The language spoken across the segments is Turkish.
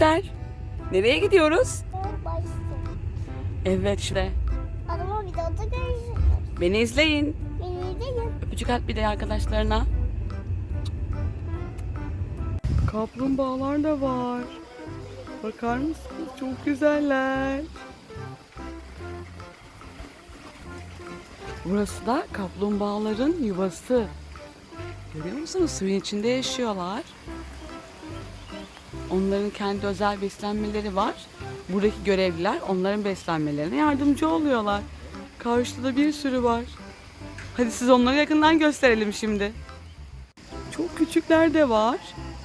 Der. Nereye gidiyoruz? Evet işte. Adamı videoda görürsünüz. Beni izleyin. Beni de Öpücük at bir de arkadaşlarına. Kaplumbağalar da var. Bakar mısınız? Çok güzeller. Burası da kaplumbağaların yuvası. Görüyor musunuz? Suyun içinde yaşıyorlar. Onların kendi özel beslenmeleri var. Buradaki görevliler onların beslenmelerine yardımcı oluyorlar. Karşıda da bir sürü var. Hadi siz onları yakından gösterelim şimdi. Çok küçükler de var.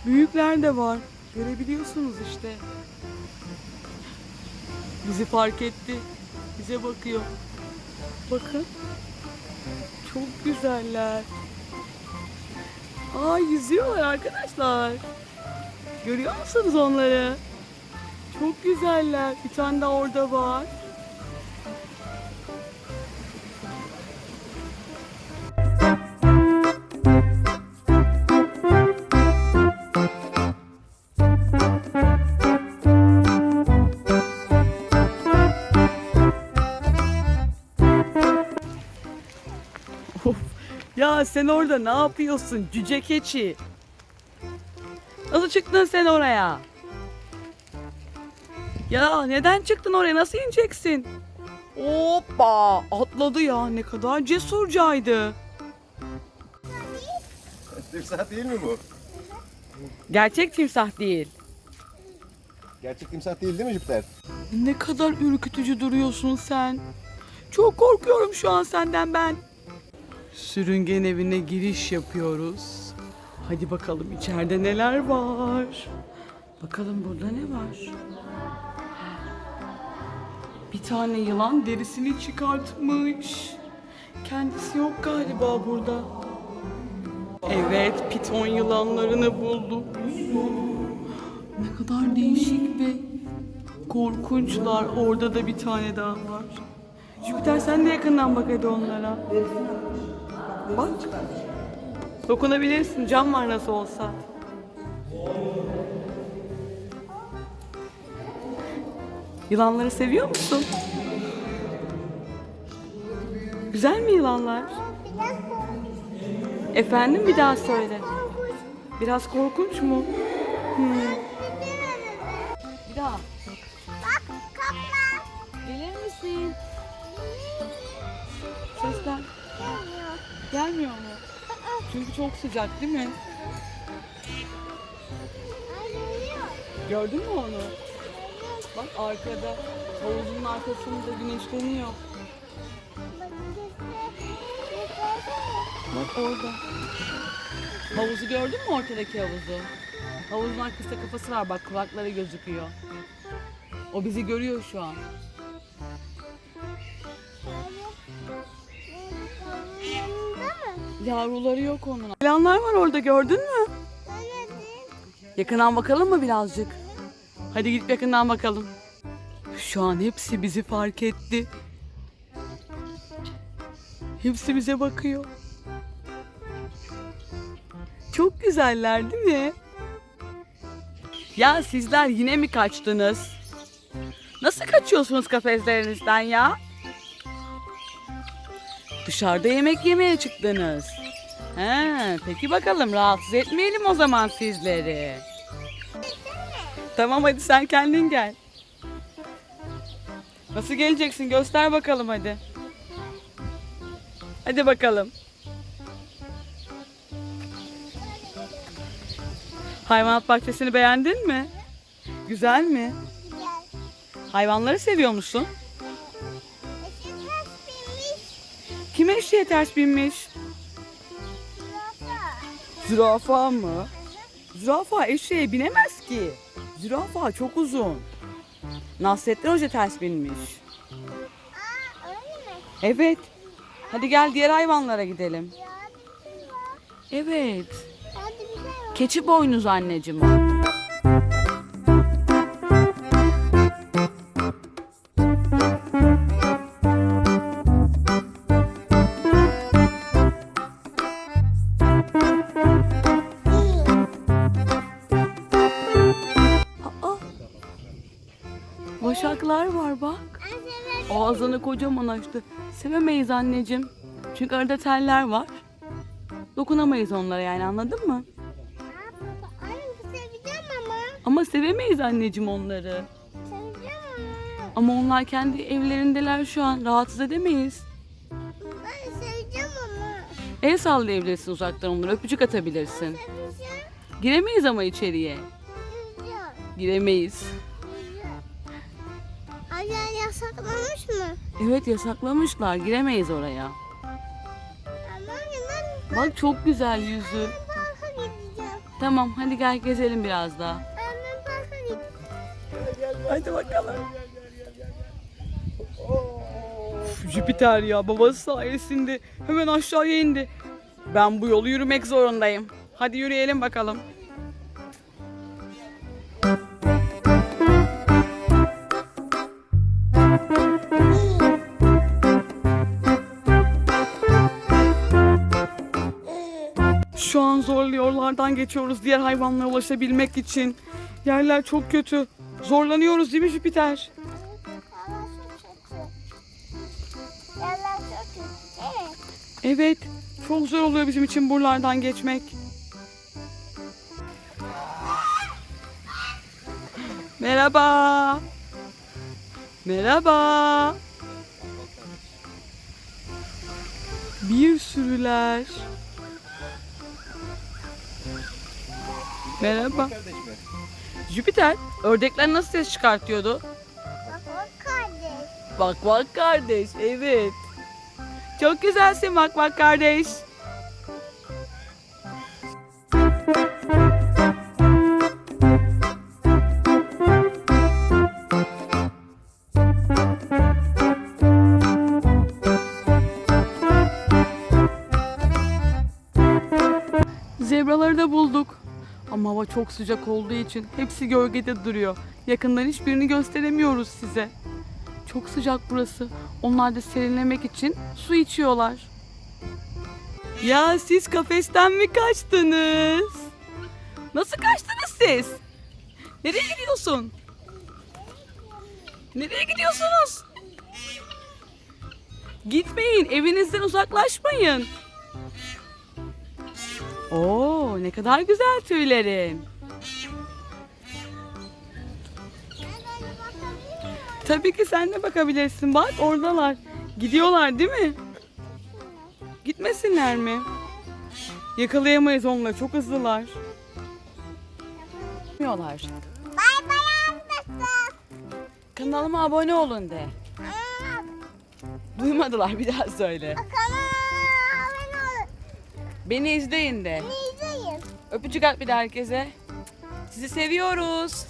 Büyükler de var. Görebiliyorsunuz işte. Bizi fark etti. Bize bakıyor. Bakın. Çok güzeller. Aa yüzüyorlar arkadaşlar. Görüyor musunuz onları? Çok güzeller. Bir tane de orada var. Of. Ya sen orada ne yapıyorsun cüce keçi? Nasıl çıktın sen oraya? Ya neden çıktın oraya? Nasıl ineceksin? Hoppa! Atladı ya. Ne kadar cesurcaydı. Timsah değil mi bu? Gerçek timsah değil. Gerçek timsah değil değil mi Jüpiter? Ne kadar ürkütücü duruyorsun sen. Çok korkuyorum şu an senden ben. Sürüngen evine giriş yapıyoruz. Hadi bakalım içeride neler var. Bakalım burada ne var? Bir tane yılan derisini çıkartmış. Kendisi yok galiba burada. Evet, piton yılanlarını bulduk. Ne kadar değişik ve korkunçlar. Orada da bir tane daha var. Jüpiter sen de yakından bak hadi onlara. Bak. Dokunabilirsin. Cam var nasıl olsa. Yılanları seviyor musun? Güzel mi yılanlar? Efendim bir daha söyle. Biraz korkunç mu? Hmm. Bir daha. Bak kaplan. Gelir misin? Sesler Gelmiyor. gelmiyor mu? Çünkü çok sıcak değil mi? Gördün mü onu? Bak arkada havuzun arkasında güneşleniyor. Bak orada. Havuzu gördün mü ortadaki havuzu? Havuzun arkasında kafası var bak kulakları gözüküyor. O bizi görüyor şu an. Yavruları yok onun. Yılanlar var orada gördün mü? Yakından bakalım mı birazcık? Hadi gidip yakından bakalım. Şu an hepsi bizi fark etti. Hepsi bize bakıyor. Çok güzeller değil mi? Ya sizler yine mi kaçtınız? Nasıl kaçıyorsunuz kafeslerinizden ya? Dışarıda yemek yemeye çıktınız. He, peki bakalım rahatsız etmeyelim o zaman sizleri. Tamam hadi sen kendin gel. Nasıl geleceksin göster bakalım hadi. Hadi bakalım. Hayvanat bahçesini beğendin mi? Güzel mi? Hayvanları seviyor musun? Kime eşeğe ters binmiş? Zürafa. Mı? Zürafa eşeğe binemez ki. Zürafa çok uzun. Nasrettin Hoca ters binmiş. Evet. Hadi gel diğer hayvanlara gidelim. Şey. Evet. Şey. Keçi boynuzu anneciğim Başaklar var bak. Ağzını kocaman açtı. Sevemeyiz anneciğim. Çünkü arada teller var. Dokunamayız onlara yani anladın mı? Ama. Sevemeyiz anneciğim onları. Ama. Onlar kendi evlerindeler şu an. Rahatsız edemeyiz. Ben seveceğim ama. El sallayabilirsin uzaktan onlara. Öpücük atabilirsin. Giremeyiz ama içeriye. Giremeyiz. Yasaklamış mı? Evet yasaklamışlar. Giremeyiz oraya. Ama ben Bak çok güzel yüzü. parka gideceğim. Tamam hadi gel gezelim biraz daha. Ben ben parka gideceğim. Hadi bakalım. Jüpiter ya babası sayesinde hemen aşağıya indi. Ben bu yolu yürümek zorundayım. Hadi yürüyelim bakalım. Yollardan geçiyoruz diğer hayvanlara ulaşabilmek için. Yerler çok kötü. Zorlanıyoruz değil mi Jüpiter? Evet. Çok zor oluyor bizim için buralardan geçmek. Merhaba. Merhaba. Bir sürüler. Merhaba. Jüpiter, ördekler nasıl ses çıkartıyordu? Bak bak kardeş. Bak bak kardeş, evet. Çok güzelsin bak bak kardeş. Hava çok sıcak olduğu için hepsi gölgede duruyor. Yakından hiçbirini gösteremiyoruz size. Çok sıcak burası. Onlar da serinlemek için su içiyorlar. Ya siz kafesten mi kaçtınız? Nasıl kaçtınız siz? Nereye gidiyorsun? Nereye gidiyorsunuz? Gitmeyin, evinizden uzaklaşmayın. Oo, ne kadar güzel tüylerin. Tabii ki sen de bakabilirsin. Bak oradalar. Gidiyorlar değil mi? Gitmesinler mi? Yakalayamayız onları. Çok hızlılar. Gitmiyorlar. Bay bay arkadaşlar. Kanalıma abone olun de. Duymadılar bir daha söyle. Kanalıma. Beni izleyin de. Ne izleyin? Öpücük at bir de herkese. Sizi seviyoruz.